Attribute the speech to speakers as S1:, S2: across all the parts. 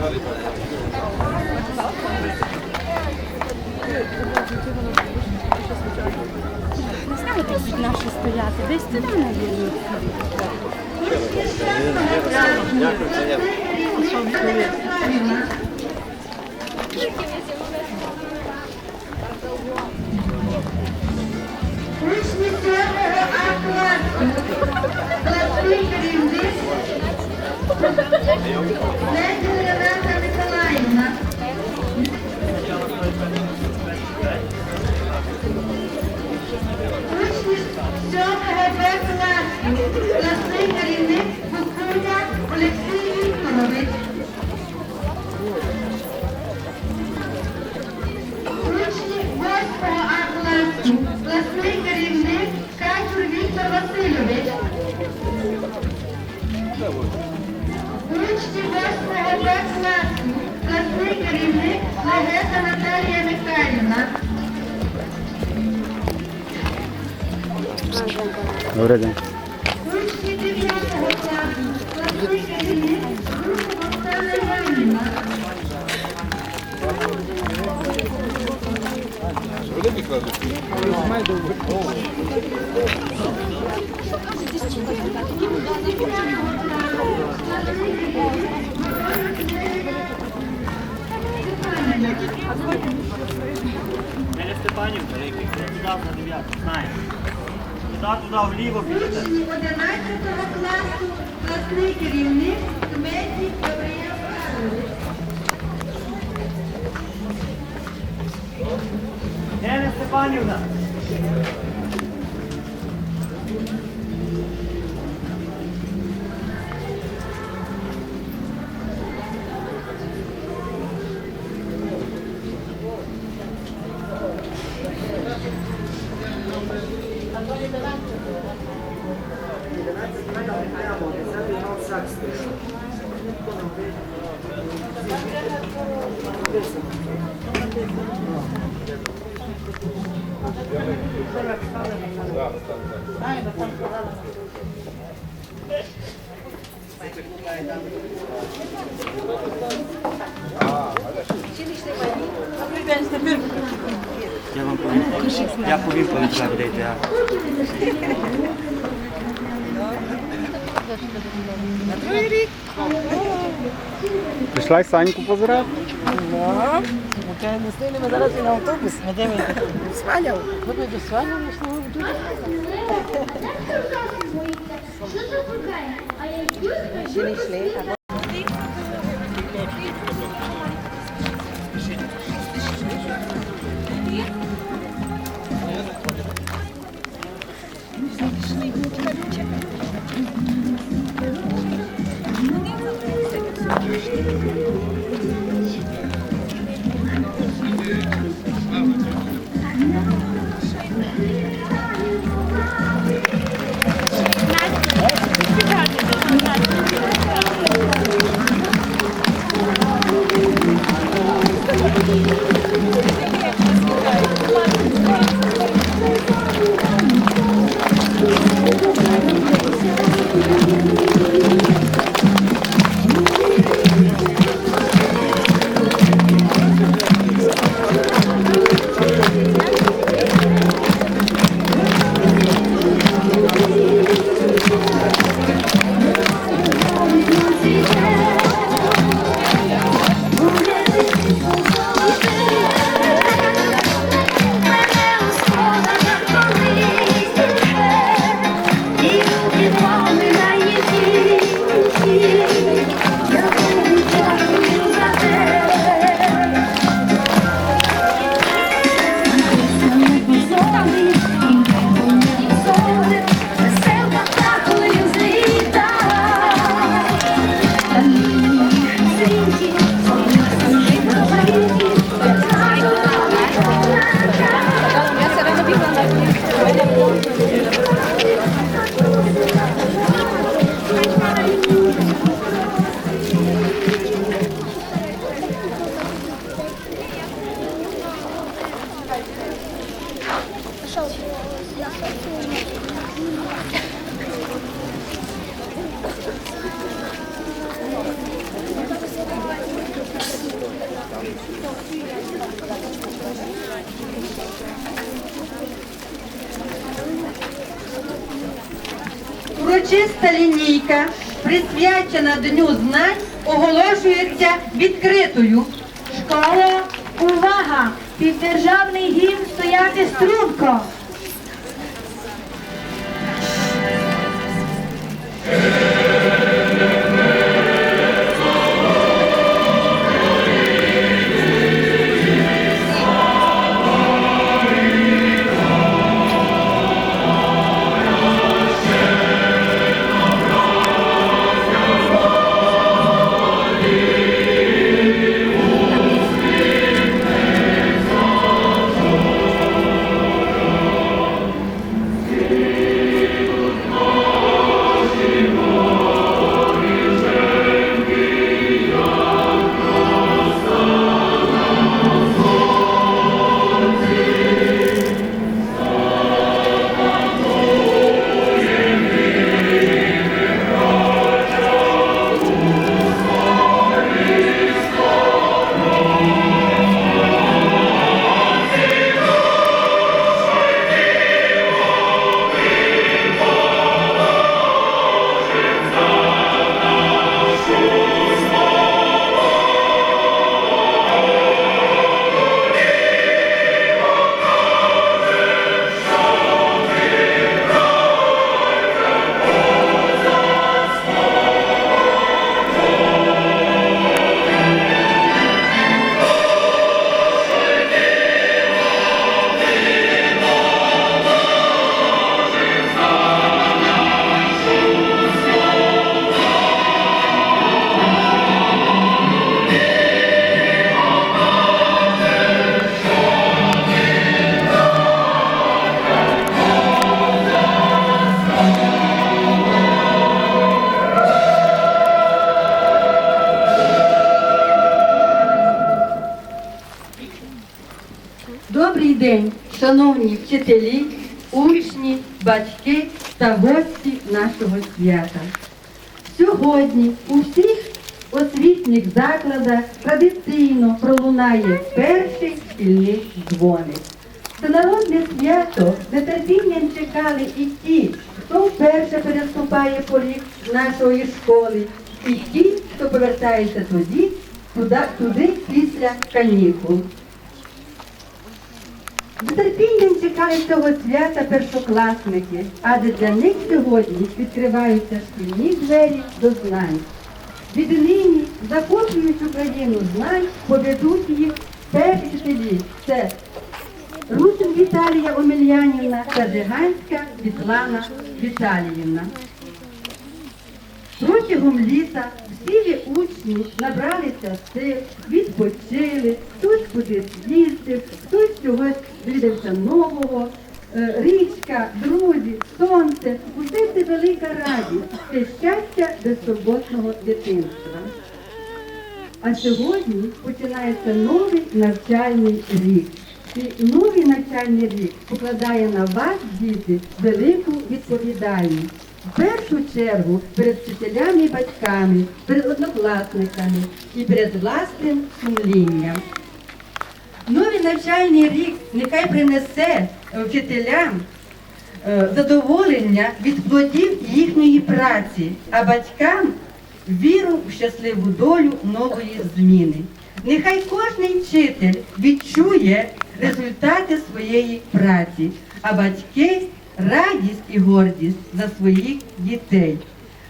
S1: Не знаю, де тут наші стояти. Десь туди, навірно.
S2: Учні сьомого А класу. Ледь Рената Миколаївна. Учні сьомого Б класу. Класний керівник
S3: Неля Степанівка, який туди за дев'ятку, знаєш. Туди, туди, вліво підете.
S2: Учні 11 класу, класний керівник Дмитрій Гавриїл Карлович.
S3: Неля Степанівна. Повім, коли треба буде йти. а.
S4: Прийшла й Саньку позирати?
S5: Не стили, ми зараз і на автобус, ми дивимося. Сваляв. Ми до сваляв, ми ж не будемо. Ще не нашел.
S6: Урочиста лінійка, присвячена Дню знань, оголошується відкритою.
S7: Школа увага! Півдержавний гімн стояти струнко.
S6: Вчителі, учні, батьки та гості нашого свята. Сьогодні у всіх освітніх закладах традиційно пролунає перший шкільний дзвоник. Це народне свято нетерпінням чекали і ті, хто вперше переступає поріг нашої школи, і ті, хто повертається туди, туди після канікул. З терпінням чекають цього свята першокласники, адже для них сьогодні відкриваються шкільні двері до знань. Віднині, захоплюють Україну знань, поведуть їх перші вчителі. Це Русин Віталія Омельянівна та Жиганська Світлана Віталіївна. Протягом літа всі учні набралися сил, відпочили, хтось кудись їздив, хтось чогось довідався нового. Е, Річка, друзі, сонце, усе це велика радість, це щастя безтурботного дитинства. А сьогодні починається новий навчальний рік. І новий навчальний рік покладає на вас, діти, велику відповідальність. В першу чергу перед вчителями і батьками, перед однокласниками і перед власним сумлінням. Новий навчальний рік нехай принесе вчителям е, задоволення від плодів їхньої праці, а батькам віру в щасливу долю нової зміни. Нехай кожний вчитель відчує результати своєї праці, а батьки радість і гордість за своїх дітей.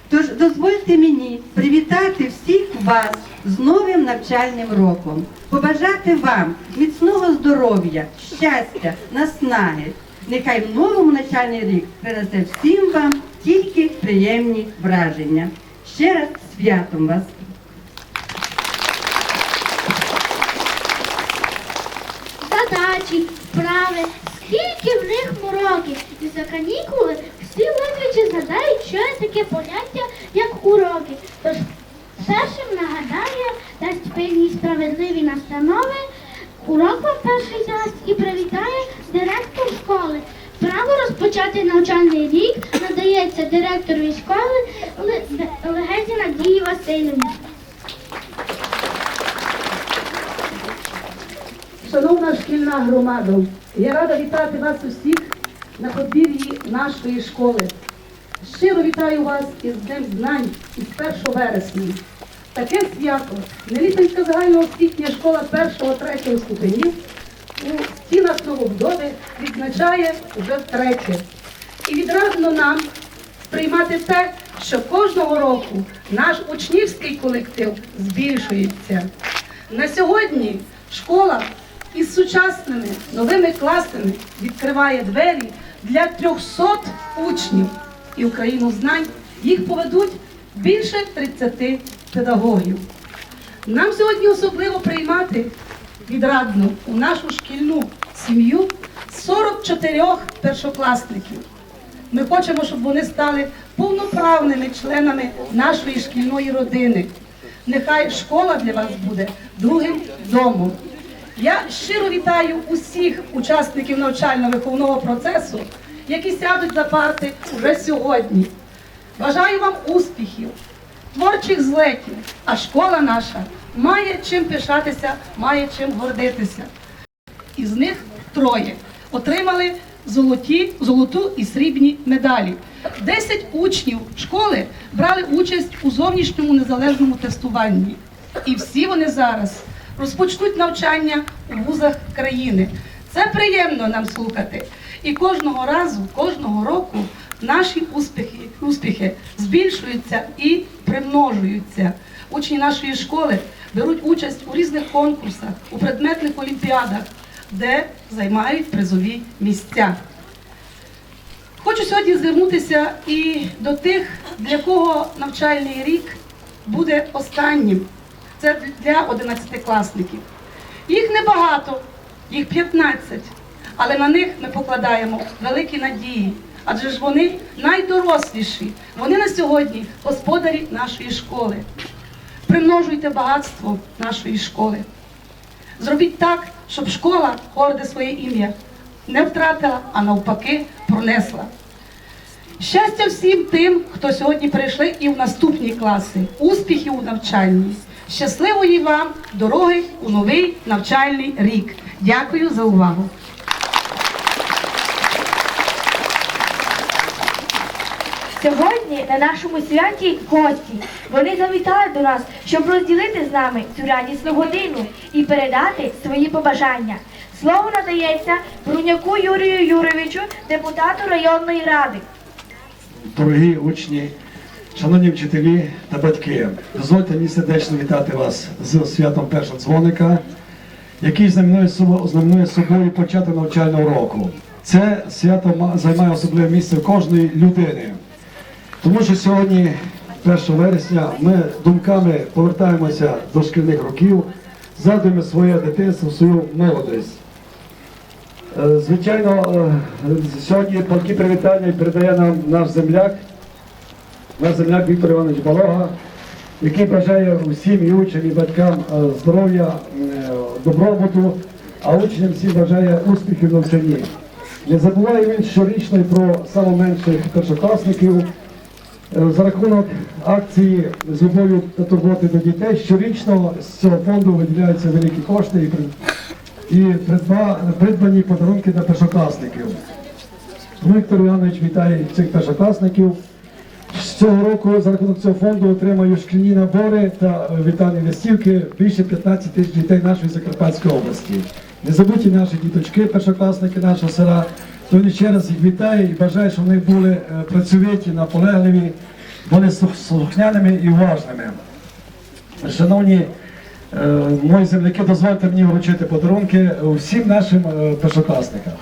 S6: Тож дозвольте мені привітати всіх вас з новим навчальним роком, побажати вам міцного здоров'я, щастя, наснаги. Нехай в новому навчальний рік принесе всім вам тільки приємні враження. Ще раз святом вас!
S7: задачі, вправи, скільки в них мороків. І за канікули всі ледве згадають, що є таке поняття, як уроки. Тож першим нагадає, дасть певні справедливі настанови, урок вам перший дасть і привітає директор школи. Право розпочати навчальний рік надається директору школи Легезі Надії Васильівні.
S8: Шановна шкільна громада, я рада вітати вас усіх на подвір'ї нашої школи. щиро вітаю вас із Днем Знань із 1 вересня. Таке свято Нелітинська загальноосвітня школа 1-3 ступенів у стінах Новобудови відзначає вже втретє. І відрадно нам сприймати те, що кожного року наш учнівський колектив збільшується. На сьогодні школа із сучасними новими класами відкриває двері для 300 учнів. І Україну знань їх поведуть більше 30 педагогів. Нам сьогодні особливо приймати відрадно у нашу шкільну сім'ю 44 першокласників. Ми хочемо, щоб вони стали повноправними членами нашої шкільної родини. Нехай школа для вас буде другим домом. Я щиро вітаю усіх учасників навчально-виховного процесу, які сядуть за парти вже сьогодні. Бажаю вам успіхів, творчих злетів, а школа наша має чим пишатися, має чим гордитися. Із них троє отримали золоті, золоту і срібні медалі. Десять учнів школи брали участь у зовнішньому незалежному тестуванні. І всі вони зараз розпочнуть навчання у вузах країни. Це приємно нам слухати. І кожного разу, кожного року наші успіхи, успіхи збільшуються і примножуються. Учні нашої школи беруть участь у різних конкурсах, у предметних олімпіадах, де займають призові місця. Хочу сьогодні звернутися і до тих, для кого навчальний рік буде останнім. Це для 11-класників. Їх небагато, їх 15, але на них ми покладаємо великі надії. Адже ж вони найдоросліші. Вони на сьогодні господарі нашої школи. Примножуйте багатство нашої школи. Зробіть так, щоб школа горде своє ім'я не втратила, а навпаки пронесла. Щастя всім тим, хто сьогодні перейшли і в наступні класи. Успіхів у навчанні. Щасливої вам дороги у новий навчальний рік. Дякую за увагу.
S9: Сьогодні на нашому святі гості. Вони завітали до нас, щоб розділити з нами цю радісну годину і передати свої побажання. Слово надається Бруняку Юрію Юровичу, депутату районної ради.
S10: Дорогі учні, шановні вчителі та батьки, дозвольте мені сердечно вітати вас з святом першого дзвоника, який знаменує собою, початок навчального року. Це свято займає особливе місце кожної людини. Тому що сьогодні, 1 вересня, ми думками повертаємося до шкільних років, згадуємо своє дитинство, свою молодість. Е, Звичайно, е, сьогодні палки привітання передає нам наш земляк, наш земляк Віктор Іванович Балога, який бажає усім і учням, і батькам е, здоров'я, е, добробуту, а учням всім бажає успіхів в навчанні. Не забуває він щорічно про найменших першокласників. Е, За рахунок акції з любов'ю та турботи до дітей щорічно з цього фонду виділяються великі кошти і при- і придба- придбані подарунки для першокласників. Віктор Іванович вітає цих першокласників. Цього року за рахунок цього фонду отримаю шкільні набори та е, вітальні листівки більше 15 тисяч дітей нашої Закарпатської області. Не забуті наші діточки, першокласники нашого села. Тому ще раз їх вітаю і бажаю, щоб вони були е, працьовиті, наполегливі, були слухняними і уважними. Шановні е, мої земляки, дозвольте мені вручити подарунки усім нашим першокласникам.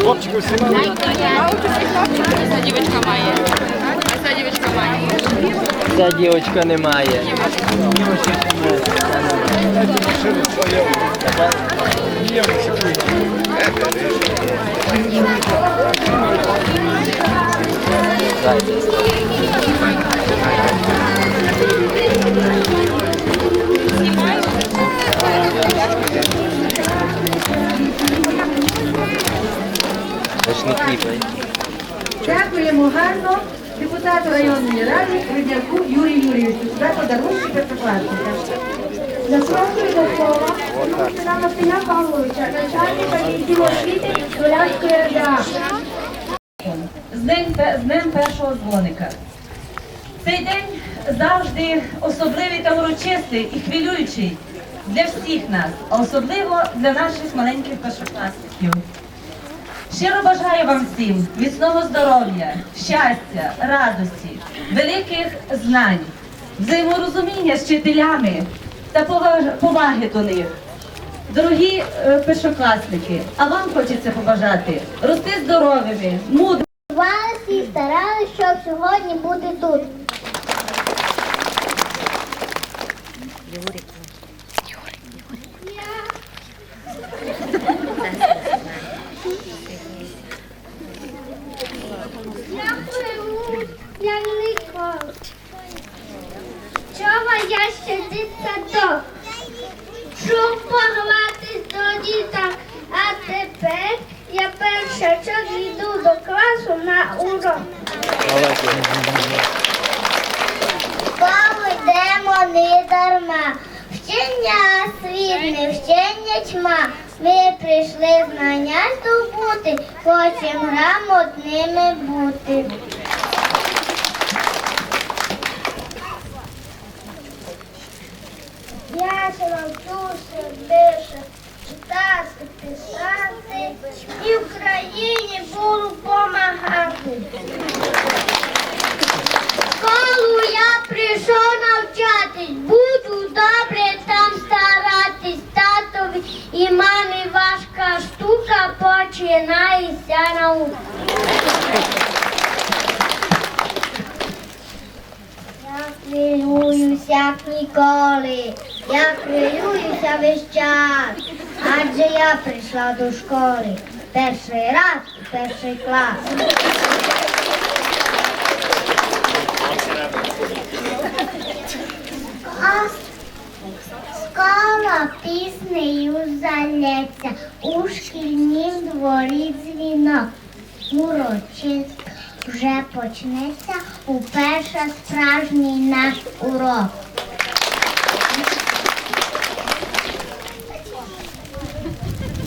S10: Хлопчику всі мають.
S5: Ця дівчинка немає.
S6: Дякуємо гарно депутату районної ради Рудняку Юрію Юрійовичу за подарунки першокласника.
S7: Запрошую до слова Мустина Василя Павловича, начальника відділу освіти Долянської РДА.
S11: з днем, з днем першого дзвоника. Цей день завжди особливий та урочистий і хвилюючий для всіх нас, а особливо для наших маленьких першокласників. Щиро бажаю вам всім міцного здоров'я, щастя, радості, великих знань, взаєморозуміння з вчителями та поваги до них. Дорогі е, першокласники, а вам хочеться побажати рости здоровими, мудрими.
S7: Старалися, щоб сьогодні бути тут. Дякую, я Нікол. Чого я ще дитсадок? Щоб погратись до діток, а тепер я перша час йду до класу на урок. Школу йдемо не дарма. Вчення світ, не вчення тьма. Ми прийшли знання здобути, хочемо грамотними бути. Я ще навчуся більше читати, писати і Україні буду помагати. Школу я прийшов навчатись, буду добре там старатись, татові і мамі важка штука починається наука. Я хвилююся ніколи, я хвилююся весь час, адже я прийшла до школи перший раз перший клас. А Скала піснею залється, у шкільнім дворі дзвінок. Урочист вже почнеться уперше справжній наш урок.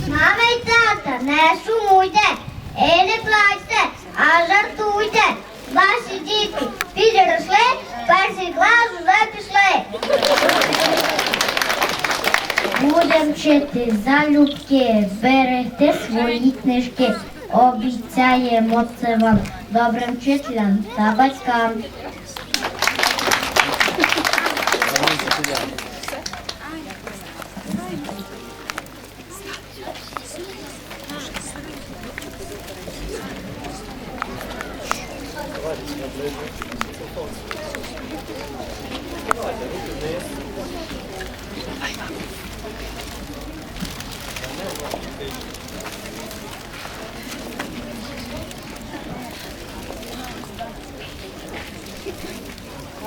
S7: Мама й тата, не сумуйте і не плачте, а жартуйте. Ваші діти підросли, перший клас вже пішли. Будем вчити залюбки, берегти свої книжки. Обіцяємо це вам добрим вчителям та батькам.